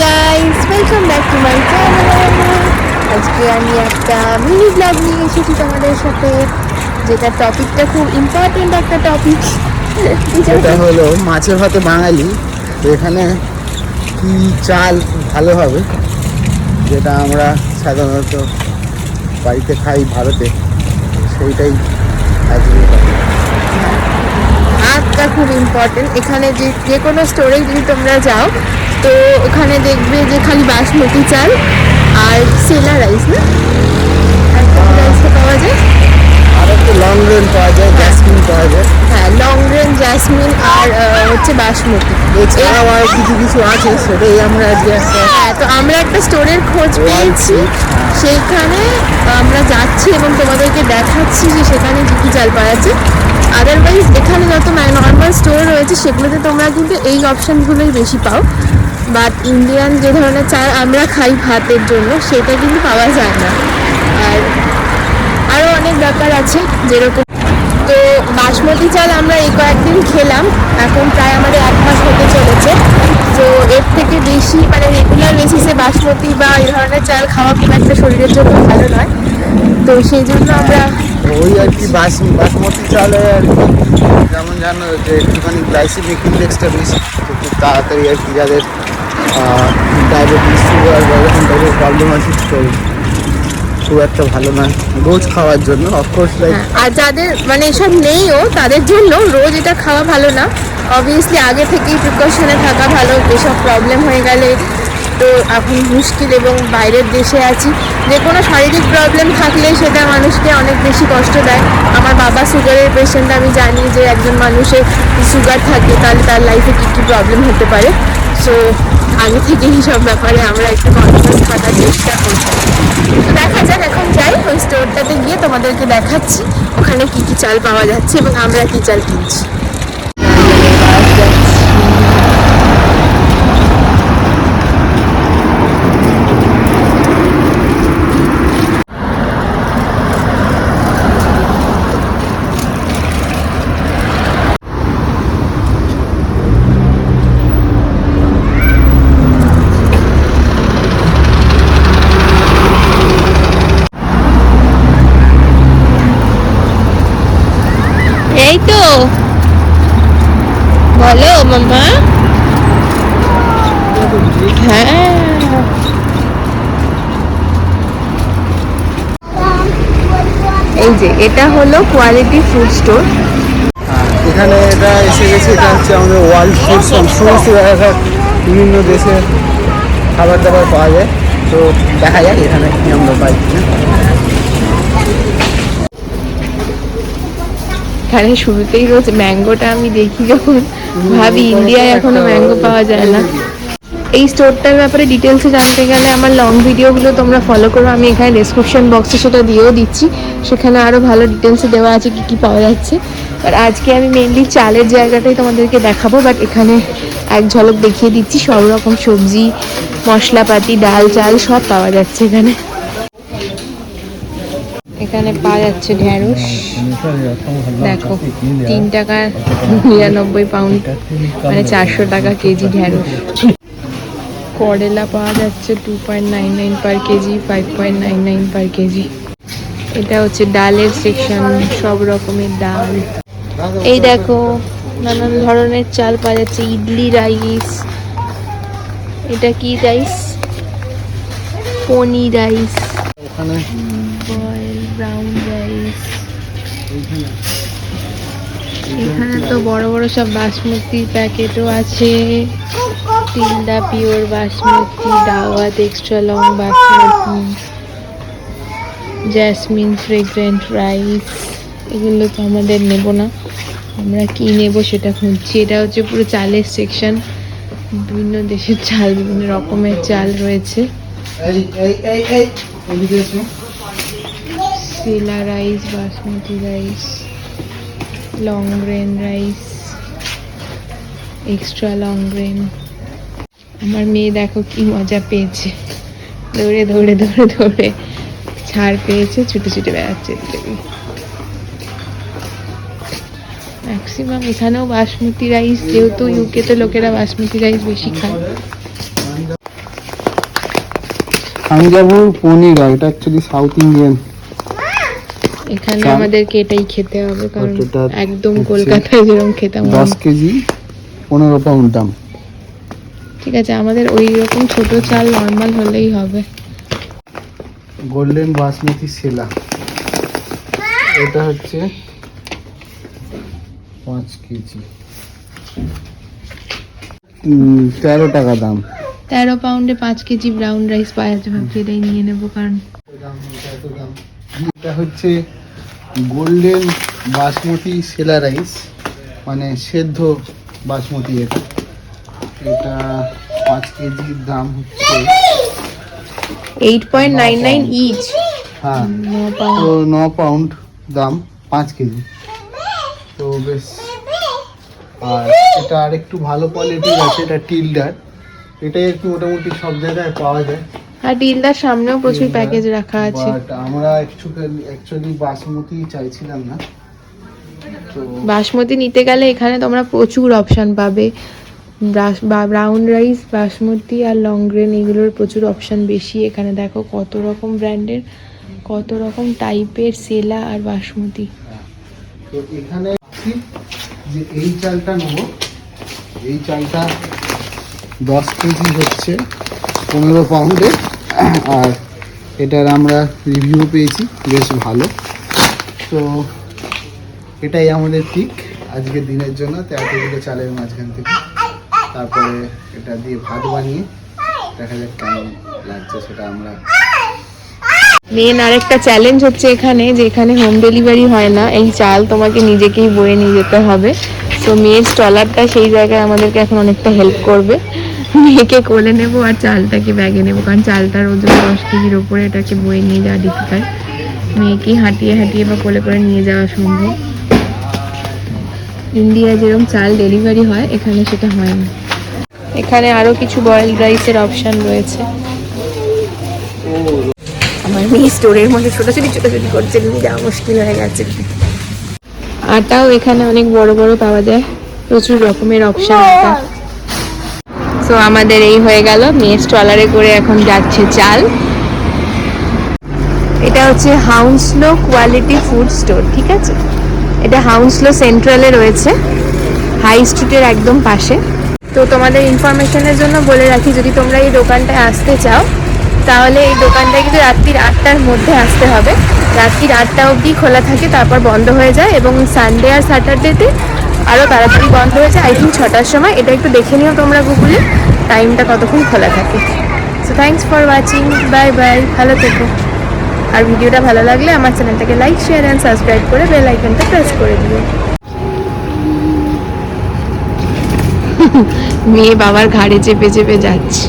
Guys welcome back to my channel আজকে আমি একটা মিনি ব্লগ নিয়ে এসেছি তোমাদের সাথে যেটা টপিকটা খুব ইম্পর্টেন্ট একটা টপিক এটা হলো মাছের ভাতে বাঙালি। এখানে কি চাল ভালো হবে যেটা আমরা সাধারণত বাড়িতে খাই ভারতে সেইটাই আজকে ভাতটা খুব ইম্পর্টেন্ট এখানে যে যে কোনো স্টোরে যদি তোমরা যাও তো ওখানে দেখবে যে খালি বাসমতি চাল আর সেলা রাইস না? আর কোন রাইসটা পাওয়া যায়? আর একটু লং পাওয়া যায় জাসমিন পাওয়া যায়। হ্যাঁ লং জাসমিন আর হচ্ছে বাসমতি। এছাড়াও আর কিছু কিছু আছে সেটাই আমরা আজকে হ্যাঁ তো আমরা একটা স্টোরের খোঁজ পেয়েছি। সেইখানে আমরা যাচ্ছি এবং তোমাদেরকে দেখাচ্ছি যে সেখানে কী কী চাল পাওয়া যাচ্ছে। আদারওয়াইজ এখানে যত নর্মাল স্টোর রয়েছে সেগুলোতে তোমরা কিন্তু এই অপশানগুলোই বেশি পাও। বাট ইন্ডিয়ান যে ধরনের চাল আমরা খাই ভাতের জন্য, সেটা কিন্তু পাওয়া যায় না। আর আরও অনেক ব্যাপার আছে যেরকম তো বাসমতি চাল আমরা এই কয়েকদিন খেলাম, এখন প্রায় আমাদের এক মাস হতে চলেছে। তো এর থেকে বেশি মানে রেগুলার বেসিসে বাসমতি বা এই ধরনের চাল খাওয়া খুব একটা শরীরের জন্য ভালো নয়। তো সেই জন্য আমরা ওই আর কি বাস, বাসমতি চালে আর কি। যেমন জানো যে একটুখানি গ্লাইসিমিক ইন্ডেক্সটা বেশি তাড়াতাড়ি আর কি যাদের ডায়াবেটিস সুগার বা এরকম টাইপের প্রবলেম আছে তো খুব একটা ভালো না। রোজ খাওয়ার জন্য অফকোর্স লাইক হ্যাঁ, আর যাদের মানে এসব নেইও তাদের জন্য রোজ এটা খাওয়া ভালো না। অবভিয়াসলি আগে থেকেই প্রিকশনে থাকা ভালো এসব প্রবলেম হয়ে গেলে তো এখন মুশকিল এবং বাইরের দেশে আছি। যে কোনো শারীরিক প্রবলেম থাকলে সেটা মানুষকে অনেক বেশি কষ্ট দেয়। আমার বাবা সুগারের পেশেন্ট আমি জানি যে একজন মানুষের সুগার থাকে তাহলে তার লাইফে কী কী প্রবলেম হতে পারে। সো আগে থেকে সব ব্যাপারে আমরা একটু কনফিউজ থাকার চেষ্টা করছি। দেখা যাক, এখন যাই, ওই স্টোরটাতে গিয়ে তোমাদেরকে দেখাচ্ছি, ওখানে কি কি চাল পাওয়া যাচ্ছে এবং আমরা কি চাল কিনছি এই তো বলো মামা হ্যাঁ। এই যে, এটা হলো কোয়ালিটি ফুড স্টোর এখানে এটা এসে গেছে, এটা হচ্ছে আমাদের ওয়ার্ল্ড ফুড সমস্ত বিভিন্ন দেশে খাবার দাবার পাওয়া যায়। তো দেখা যাক এখানে কি আমরা পাই এখানে শুরুতেই রোজ ম্যাঙ্গোটা আমি দেখি যখন ভাবি ইন্ডিয়ায় এখনও ম্যাঙ্গো পাওয়া যায় না। এই স্টোরটার ব্যাপারে ডিটেলসে জানতে গেলে আমার লং ভিডিওগুলো তোমরা ফলো করো। আমি এখানে ডেসক্রিপশন বক্সে সেটা দিয়েও দিচ্ছি। সেখানে আরও ভালো ডিটেলসে দেওয়া আছে কি কি পাওয়া যাচ্ছে। আর আজকে আমি মেনলি চালের জায়গাটাই তোমাদেরকে দেখাবো বাট এখানে এক ঝলক দেখিয়ে দিচ্ছি। সব রকম সবজি, মশলাপাতি, ডাল, চাল সব পাওয়া যাচ্ছে এখানে। এখানে পাওয়া যাচ্ছে ঢ্যাঁড়স দেখো, তিন টাকা নিরানব্বই পাউন্ড মানে চারশো টাকা কেজি ঢ্যাঁড়স করলা পাওয়া যাচ্ছে two point nine nine per kg five point nine nine per kg. এটা হচ্ছে ডালের সেকশন সব রকমের ডাল। এই দেখো, নানান ধরনের চাল পাওয়া যাচ্ছে, ইডলি, রাইস। এটা কি রাইস পনির রাইস ওখানে ব্রাউন রাইস এখানে তো বড় বড় সব বাসমতির প্যাকেটও আছে Tilda pure basmati Daawat extra long basmati jasmine fragrant rice এগুলো তো আমাদের নেব না আমরা কি নেব সেটা খুঁজছি এটা হচ্ছে পুরো চালের সেকশন বিভিন্ন দেশের চাল বিভিন্ন রকমের চাল রয়েছে এই এই এই sela rice basmati rice long grain rice extra long grain আমার মেয়ে দেখো কি মজা পেয়েছে। দৌড়ে দৌড়ে দৌড়ে দৌড়ে ছাড় পেয়েছে, ছুটে ছুটে বেড়াচ্ছে ম্যাক্সিমাম এখানেও বাসমতি রাইস যেহেতু ইউকেতে লোকেরা বাসমতি রাইস বেশি খায়। থাঞ্জাভুর পনির এটা অ্যাকচুয়ালি সাউথ ইন্ডিয়ান এখানে। আমাদেরকে এটাই খেতে হবে কারণ একদম কলকাতায় যেরকম খেতাম দশ কেজি পনেরো পাউন্ড দাম। ঠিক আছে আমাদের ওই রকম ছোট চাল নর্মাল হলেই হবে। গোল্ডেন বাসমতি সেলা এটা হচ্ছে পাঁচ কেজি। তেরো টাকা দাম। তেরো পাউন্ডে পাঁচ কেজি ব্রাউন রাইস পাওয়া ভাবছি এটাই নিয়ে নেব কারণ এটা হচ্ছে গোল্ডেন বাসমতি সেলা রাইস মানে সেদ্ধ বাসমতি এটা। এটা পাঁচ কেজির দাম হচ্ছে eight point nine nine each হ্যাঁ তো ন পাউন্ড দাম পাঁচ কেজি। তো বেশ আর এটা আর একটু ভালো কোয়ালিটির আছে এটা টিলডার। এটাই একটু মোটামুটি সব জায়গায় পাওয়া যায়। আর ডিলদার সামনেও প্রচুর প্যাকেজ রাখা আছে। আমরা অ্যাকচুয়ালি বাসমতি চাইছিলাম না। বাসমতি নিতে গেলে এখানে তোমরা প্রচুর অপশন পাবে। ব্রাউন রাইস বাসমতি আর লং গ্রেন এগুলোর প্রচুর অপশন বেশি। এখানে দেখো কত রকম ব্র্যান্ডের কত রকম টাইপের সেলা আর বাসমতি। তো এখানে যে এই চালটা নেব। এই চালটা দশ কেজি হচ্ছে পনেরো পাউন্ডে আর এটার আমরা রিভিউ পেয়েছি, বেশ ভালো। তো এটাই আমাদের পিক আজকের দিনের জন্য। তেরো কেজিটা চালের মাঝখান থেকে। তারপরে এটা দিয়ে ভাত বানিয়ে দেখা যাক কেমন লাগছে সেটা আমরা মেন আরেকটা চ্যালেঞ্জ হচ্ছে এখানে, যে এখানে হোম ডেলিভারি হয় না। এই চাল তোমাকে নিজেকেই বয়ে নিয়ে যেতে হবে। তো মেয়ের স্টলারটা সেই জায়গায় আমাদেরকে এখন অনেকটা হেল্প করবে। মেয়েকে কোলে নেব আর চালটাকে ব্যাগে নেব, কারণ চালটার ওজন দশ কেজির ওপরে এটাকে বয়ে নিয়ে যাওয়া ডিফিকাল্ট মেয়েকে হাঁটিয়ে হাঁটিয়ে বা কোলে করে নিয়ে যাওয়া সম্ভব। ইন্ডিয়ায় যেরকম চাল ডেলিভারি হয়, এখানে সেটা হয় না। এখানে আরও কিছু বয়েলড রাইসের অপশান রয়েছে। আমার মেয়ে স্টোরের মধ্যে ছোটাছুটি ছোটাছুটি করছে যাওয়া মুশকিল হয়ে গেছে। আটাও এখানে অনেক বড় বড় পাওয়া যায়। প্রচুর রকমের অপশন আটা। সো আমাদের এই হয়ে গেল মেয়ে স্ট্রলারে করে এখন যাচ্ছে চাল। এটা হচ্ছে হাউন্সলো কোয়ালিটি ফুড স্টোর ঠিক আছে? এটা হাউন্সলো সেন্ট্রালে রয়েছে হাই স্ট্রিটের একদম পাশে। তো তোমাদের ইনফরমেশনের জন্য বলে রাখি, যদি তোমরা এই দোকানটায় আসতে চাও, তাহলে এই দোকানটা কিন্তু রাত্রির আটটার মধ্যে আসতে হবে। রাত্রির আটটা অবধি খোলা থাকে, তারপর বন্ধ হয়ে যায় এবং সানডে আর স্যাটারডেতে আরও তাড়াতাড়ি বন্ধ হয়ে যায় আই থিঙ্ক ছটার সময়। এটা একটু দেখে নিও তোমরা গুগলে টাইমটা কতক্ষণ খোলা থাকে। So thanks for watching bye bye ভালো থেকো। আর ভিডিওটা ভালো লাগলে আমার চ্যানেলটাকে লাইক শেয়ার অ্যান্ড সাবস্ক্রাইব করে বেল আইকনটা প্রেস করে দিও। মেয়ে বাবার ঘাড়ে চেপে চেপে যাচ্ছে।